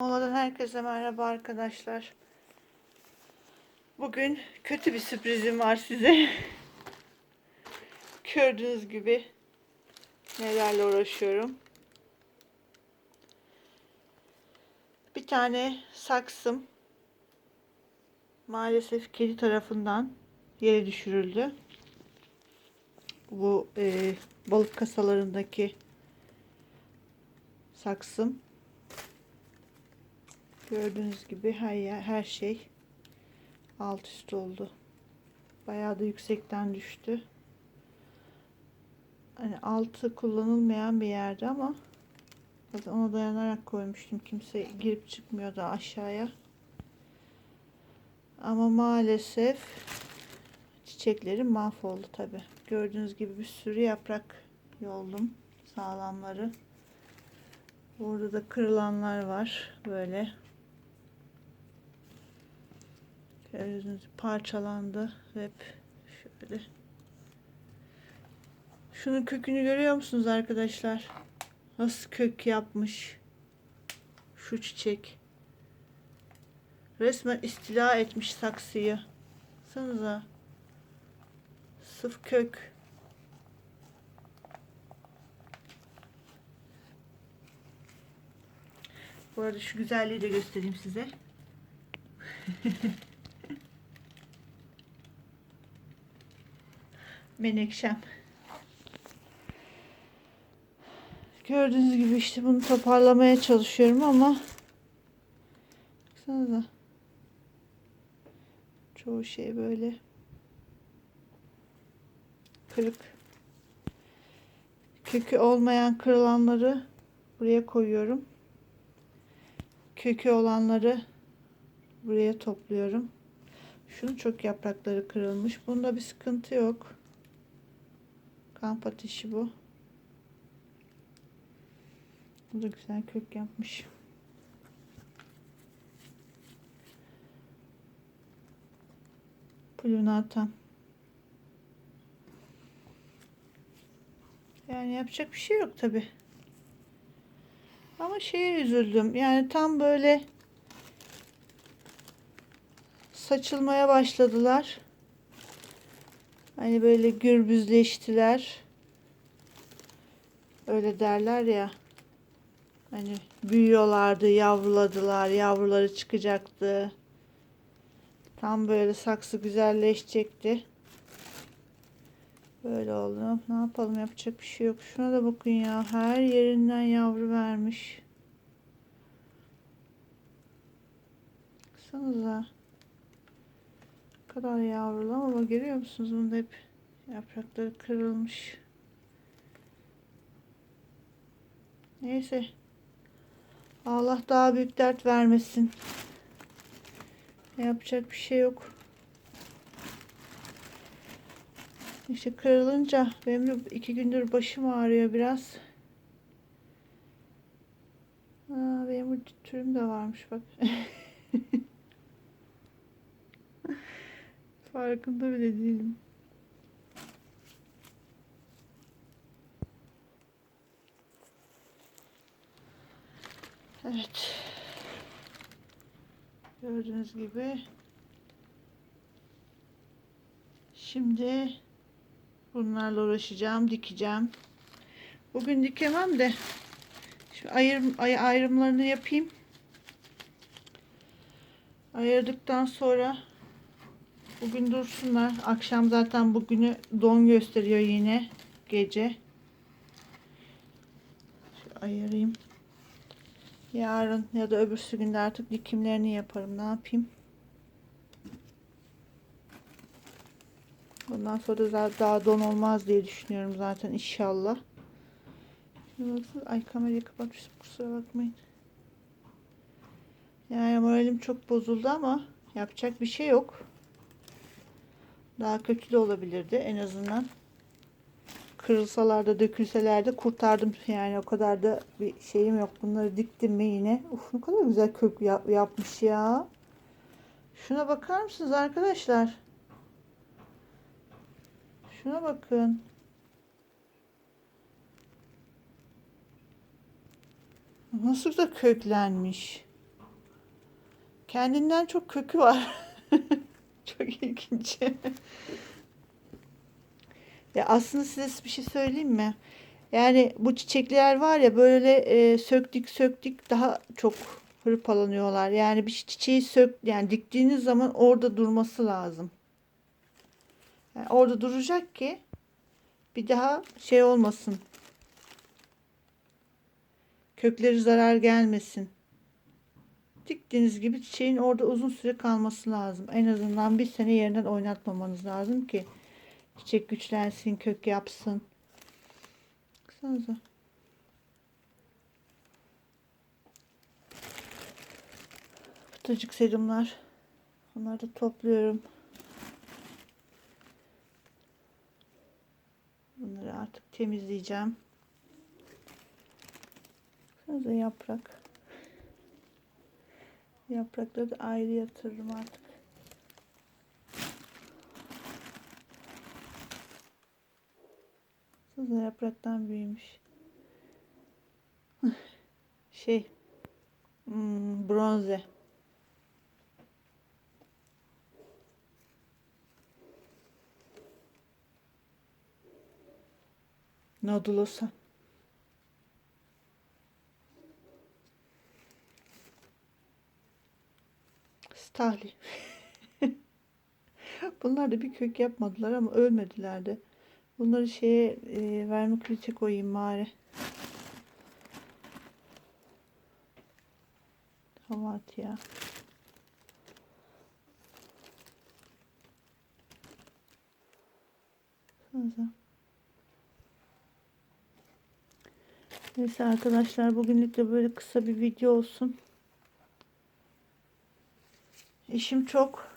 Moladan herkese merhaba arkadaşlar. Bugün kötü bir sürprizim var size. Gördüğünüz gibi nelerle uğraşıyorum. Bir tane saksım maalesef kedi tarafından yere düşürüldü. Bu e, balık kasalarındaki saksım. Gördüğünüz gibi her yer, her şey alt üst oldu. Bayağı da yüksekten düştü. Hani altı kullanılmayan bir yerde ama ona dayanarak koymuştum. Kimse girip çıkmıyordu aşağıya. Ama maalesef çiçeklerim mahvoldu tabi. Gördüğünüz gibi bir sürü yaprak yoldum. Sağlamları. Burada da kırılanlar var. Böyle. Gibi parçalandı. Hep şöyle. Şunun kökünü görüyor musunuz arkadaşlar? Nasıl kök yapmış. Şu çiçek. Resmen istila etmiş saksıyı. Sanıza. Sıf kök. Bu arada şu güzelliği de göstereyim size. Menekşem. Gördüğünüz gibi işte bunu toparlamaya çalışıyorum ama baksanıza çoğu şey böyle kırık. Kökü olmayan kırılanları buraya koyuyorum. Kökü olanları buraya topluyorum. Şunun çok yaprakları kırılmış. Bunda bir sıkıntı yok. Kamp ateşi bu. Bu da güzel kök yapmış. Plunata. Yani yapacak bir şey yok tabi. Ama şeye üzüldüm. Yani tam böyle saçılmaya başladılar. Hani böyle gürbüzleştiler. Öyle derler ya. Hani büyüyorlardı, yavruladılar, yavruları çıkacaktı. Tam böyle saksı güzelleşecekti. Böyle oldu. Ne yapalım yapacak bir şey yok. Şuna da bakın ya. Her yerinden yavru vermiş. Baksanıza. Kadar yavrulu ama görüyor musunuz? Bunda hep yaprakları kırılmış. Neyse. Allah daha büyük dert vermesin. Yapacak bir şey yok. İşte kırılınca benim de iki gündür başım ağrıyor biraz. Aa, benim bu türüm de varmış bak. Farkında bile değilim. Evet. Gördüğünüz gibi şimdi bunlarla uğraşacağım, dikeceğim. Bugün dikemem de şu ayır, ay, ayrımlarını yapayım. Ayırdıktan sonra bugün dursunlar. Akşam zaten bugünü don gösteriyor yine gece. Şu ayırayım. Yarın ya da öbürsü günde artık dikimlerini yaparım. Ne yapayım? Bundan sonra da daha don olmaz diye düşünüyorum zaten inşallah. Ay kamerayı kapatmışım kusura bakmayın. Yani moralim çok bozuldu ama yapacak bir şey yok. Daha kötü de olabilirdi en azından. Kırılsalar da dökülseler de kurtardım yani o kadar da bir şeyim yok. Bunları diktim mi yine. Uf ne kadar güzel kök yap- yapmış ya. Şuna bakar mısınız arkadaşlar? Şuna bakın. Nasıl da köklenmiş. Kendinden çok kökü var. çok ilginç. ya aslında size bir şey söyleyeyim mi? Yani bu çiçekler var ya böyle e, söktük söktük daha çok hırpalanıyorlar. Yani bir çiçeği sök yani diktiğiniz zaman orada durması lazım. Yani orada duracak ki bir daha şey olmasın. Kökleri zarar gelmesin. Diktiğiniz gibi çiçeğin orada uzun süre kalması lazım. En azından bir sene yerinden oynatmamanız lazım ki çiçek güçlensin, kök yapsın. Baksanıza. Fıtacık serumlar. Onları da topluyorum. Bunları artık temizleyeceğim. Baksanıza yaprak. Yaprakları da ayrı yatırırım artık. Baksanıza yapraktan büyümüş. Şey. Hmm, bronze. Nodulosa. Stahli. Bunlar da bir kök yapmadılar ama ölmediler de. Bunları şeye e, vermikulite koyayım bari. Havat ya. Sanırım. Neyse arkadaşlar bugünlük de böyle kısa bir video olsun. İşim çok.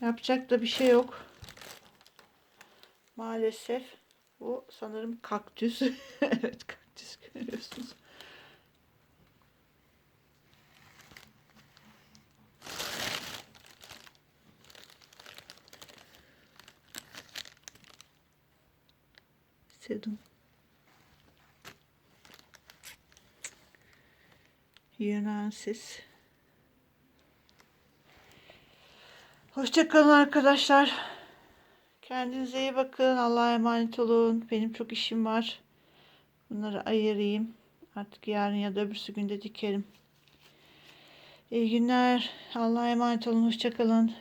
Yapacak da bir şey yok. Maalesef. Bu sanırım kaktüs. evet kaktüs görüyorsunuz. Sedum. Yunansiz. Hoşçakalın arkadaşlar. Kendinize iyi bakın. Allah'a emanet olun. Benim çok işim var. Bunları ayırayım. Artık yarın ya da öbürsü günde dikerim. İyi günler. Allah'a emanet olun. Hoşçakalın.